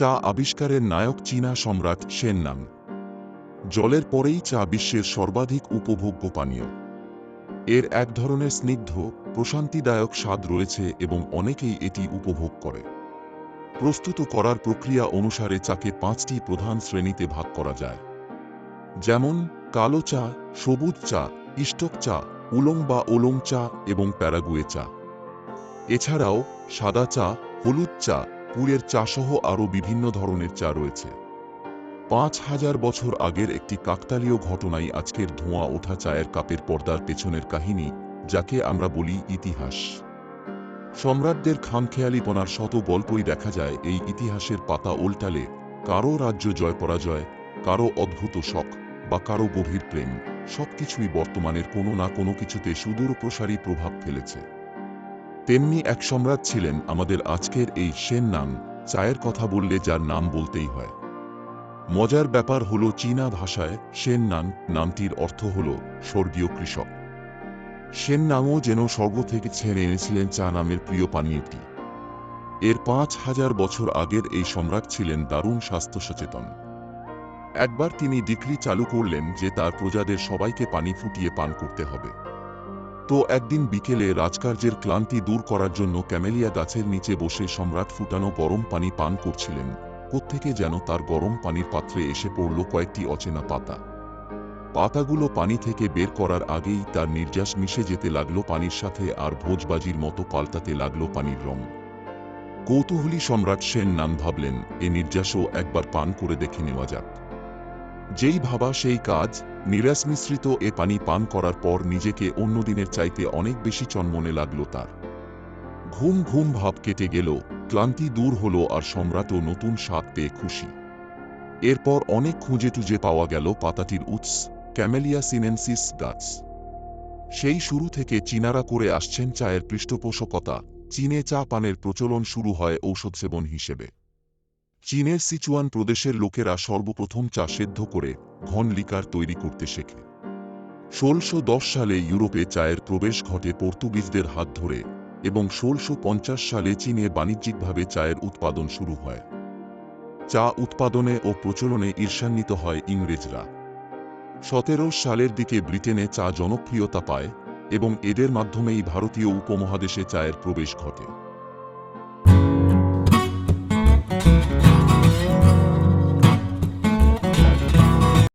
চা আবিষ্কারের নায়ক চীনা সম্রাট সেন নাম জলের পরেই চা বিশ্বের সর্বাধিক উপভোগ্য পানীয়। এর এক ধরনের স্নিগ্ধ, প্রশান্তিদায়ক স্বাদ রয়েছে এবং অনেকেই এটি উপভোগ করে। প্রস্তুত করার প্রক্রিয়া অনুসারে চাকে পাঁচটি প্রধান শ্রেণীতে ভাগ করা যায়। যেমন, কালো চা, সবুজ চা, ইষ্টক চা, উলং বা ওলং চা এবং প্যারাগুয়ে চা। এছাড়াও সাদা চা, হলুদ চা পুরের চাসহ আরও বিভিন্ন ধরনের চা রয়েছে। পাঁচ হাজার বছর আগের একটি কাকতালীয় ঘটনাই আজকের ধোঁয়া ওঠা চায়ের কাপের পর্দার পেছনের কাহিনী, যাকে আমরা বলি ইতিহাস। সম্রাটদের খামখেয়ালিপনার শত গল্পই দেখা যায় এই ইতিহাসের পাতা উল্টালে কারও রাজ্য জয় পরাজয় কারও অদ্ভুত শখ বা কারও গভীর প্রেম, সবকিছুই বর্তমানের কোনো না কোনো কিছুতে সুদূর প্রসারী প্রভাব ফেলেছে। তেমনি এক সম্রাট ছিলেন আমাদের আজকের এই সেন নাম, চায়ের কথা বললে যার নাম বলতেই হয়। মজার ব্যাপার হল চীনা ভাষায় সেন নান নামটির অর্থ হল স্বর্গীয় কৃষক। সেন নামও যেন স্বর্গ থেকে ছেড়ে এনেছিলেন চা নামের প্রিয় পানীয়টি। এর পাঁচ হাজার বছর আগের এই সম্রাট ছিলেন দারুণ স্বাস্থ্য সচেতন একবার তিনি ডিক্রি চালু করলেন যে তার প্রজাদের সবাইকে পানি ফুটিয়ে পান করতে হবে। তো একদিন বিকেলে রাজকার্যের ক্লান্তি দূর করার জন্য ক্যামেলিয়া গাছের নিচে বসে সম্রাট ফুটানো গরম পানি পান করছিলেন। কোত্থেকে যেন তার গরম পানির পাত্রে এসে পড়ল কয়েকটি অচেনা পাতা। পাতাগুলো পানি থেকে বের করার আগেই তার নির্যাস মিশে যেতে লাগল পানির সাথে আর ভোজবাজির মতো পাল্টাতে লাগল পানির রং। কৌতূহলী সম্রাট সেন নান ভাবলেন, এ নির্যাসও একবার পান করে দেখে নেওয়া যাক। যেই ভাবা সেই কাজ নিরাস মিশ্রিত এ পানি পান করার পর নিজেকে অন্য দিনের চাইতে অনেক বেশি চন্মনে লাগল তার। ঘুম ঘুম ভাব কেটে গেল, ক্লান্তি দূর হলো আর সম্রাটও নতুন স্বাদ পেয়ে খুশি। এরপর অনেক খুঁজে টুজে পাওয়া গেল পাতাটির উৎস, ক্যামেলিয়া সিনেন্সিস গাছ। সেই শুরু থেকে চীনারা করে আসছেন চায়ের পৃষ্ঠপোষকতা, চীনে চা পানের প্রচলন শুরু হয় ঔষধ সেবন হিসেবে। চীনের সিচুয়ান প্রদেশের লোকেরা সর্বপ্রথম চা সেদ্ধ করে ঘন লিকার তৈরি করতে শেখে। ষোলশো সালে ইউরোপে চায়ের প্রবেশ ঘটে পর্তুগিজদের হাত ধরে এবং ষোলশো সালে চীনে বাণিজ্যিকভাবে চায়ের উৎপাদন শুরু হয়। চা উৎপাদনে ও প্রচলনে ঈর্ষান্বিত হয় ইংরেজরা। সতেরো সালের দিকে ব্রিটেনে চা জনপ্রিয়তা পায় এবং এদের মাধ্যমেই ভারতীয় উপমহাদেশে চায়ের প্রবেশ ঘটে।